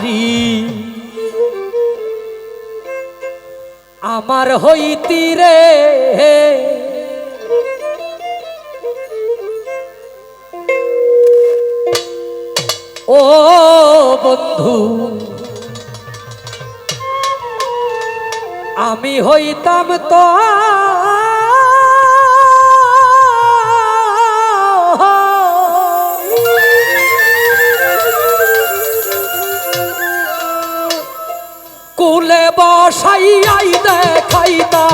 মারি আমার হইতি রে ও বন্ধু আমি হইতাম তো বসাইয়াই দেখাইতা।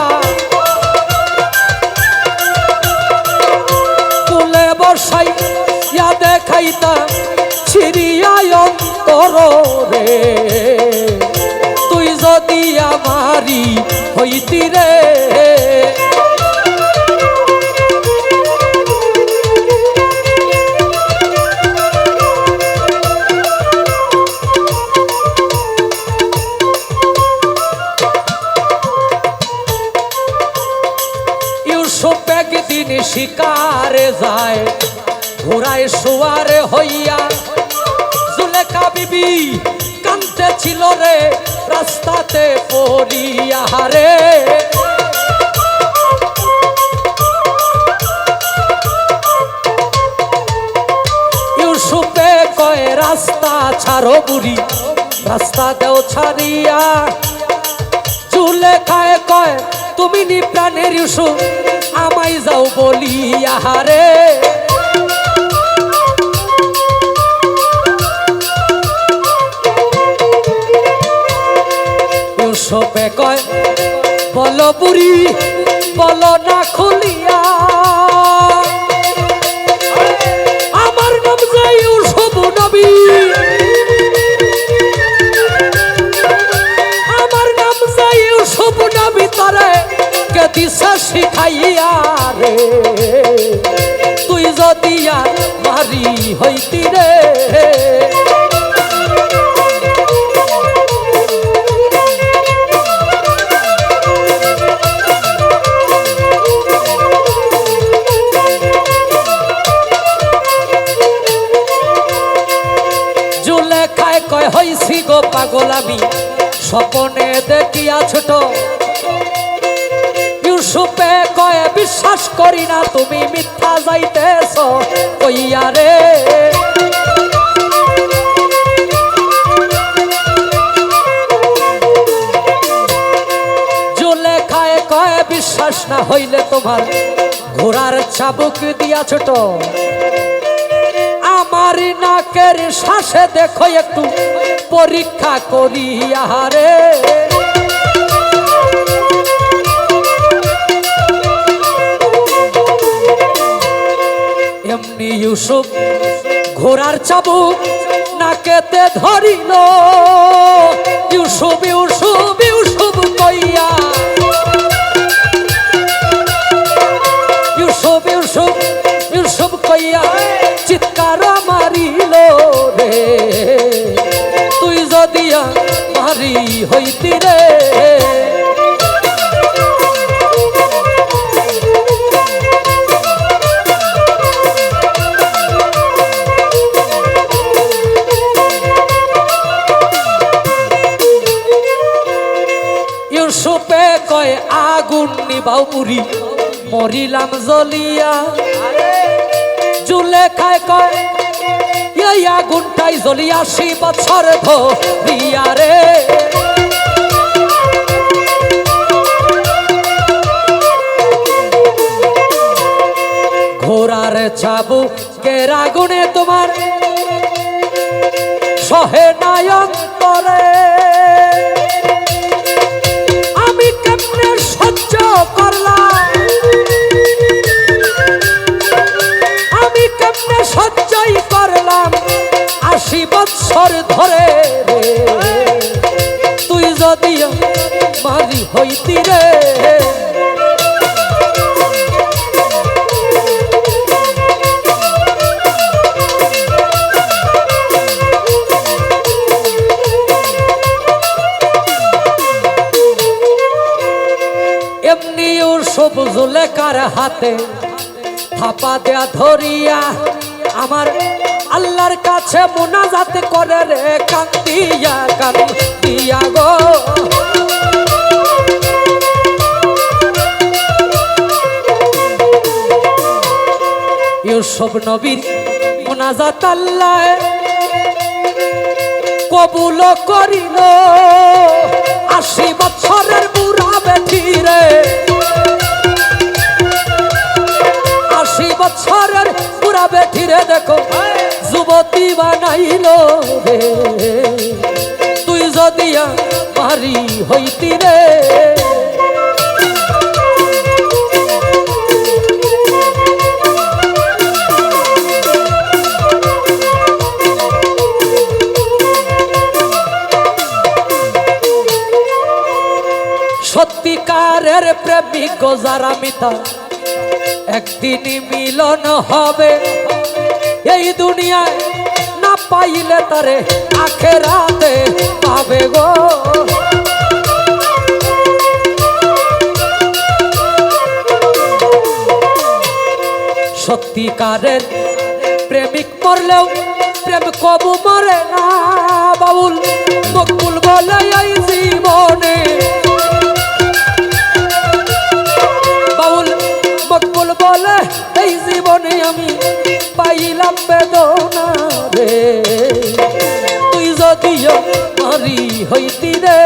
কুলে বসাইয়া দেখাইতা ছিড়িয়াই অন্তর রে। তুই যদি আমারি হইতি রে। ইউসুফ একদিন শিকারে যায়। ঘোড়ায় শোয়ারে হইয়া জুলেখা বিবি কান্তে ছিল রে, রাস্তাতে পড়িয়া রে ইউসুফে কয়, রাস্তা ছাড়ো বুড়ি, রাস্তা দেও ছাড়িয়া। চুলে খায় কয়, তুমি নি প্রাণের ইউসুফ আমায় যাও বলিয়া রে ইউসুফে কয়, বল বুড়ি, বল না খুলিয়া। আমার নাম যে ইউসুফ নবী। দিশা শিখাইয়া রে, তুই যদি আর মারি হইতি রে। জুলে খায় কয়, হইছি গো পাগল আমি স্বপনে দেখিয়া ছোট ইউসুফে কয়ে বিশ্বাস করি না, তুমি মিথ্যা যাইতেছ, কইয়া রে। জুলে খায় কয় বিশ্বাস না হইলে তোমার ঘোড়ার চাবুক দিয়া ছোট। আমার নাকের শ্বাসে দেখো একটু পরীক্ষা করিয়া রে। এমনি ইউসুফ ঘোড়ার চাবুক নাকেতে ধরিল। ইউসুফ ইউসুফ ইউসুফে কয় আগুন নিবাও পুরি। মরিলাম জ্বলিয়া জুলে খায় কয় এই আগুনটাই জ্বলিয়া সে বছর ধরিয়া রে। ঘোড়ার চাবু কের আগুনে তোমার সহে নায়ন্তরে ধরে তুই যদি মারি হইতি রে। এমনি সবুজ হাতে থাপা দেয়া ধরিয়া আমার আল্লাহর কাছে মোনাজাত করে রে, কান্দিয়া কান্দিয়া গো। ইউসুফ নবীর মোনাজাত আল্লাহ কবুল করিল। আশি বছরের বুড়া বেঠিরে আশি বছরের বুড়া বেঠিরে দেখো। যুবতী বানাইল রে। তুই যদি মারি হইতি রে। সত্যিকারের প্রেমিক যারা মিতা একদিনই মিলন হবে। এই দুনিয়ায় না পাইলে তারে আখেরাতে পাবে গো। সত্যিকারের প্রেমিক মরলেও প্রেম কবু মরে না বাবুল মকবুল বলে এই জীবনে হইতি রে